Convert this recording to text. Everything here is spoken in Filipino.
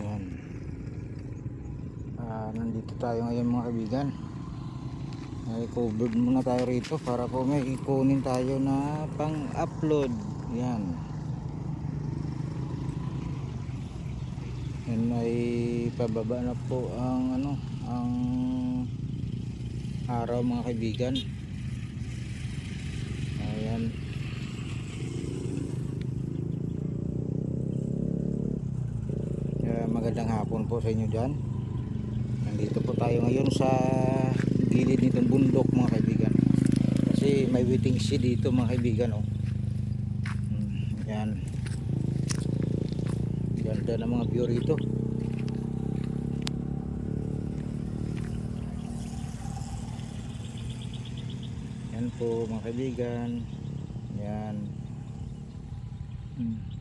Yan. Ah, nandito tayo ngayon mga kaibigan. Ay, covered muna tayo rito para po may ikunin tayo na pang-upload. Yan. Yan ay pababa na po ang ano, ang araw mga kaibigan. Ayan. Kaya magandang hapon po sa inyo dyan. Nandito po tayo ngayon sa gilid nitong bundok mga kaibigan. Kasi may waiting shed dito mga kaibigan. Oh. Hmm, Yan. Ganda ng mga view rito. Yan po mga kaibigan. Yan. Hmm.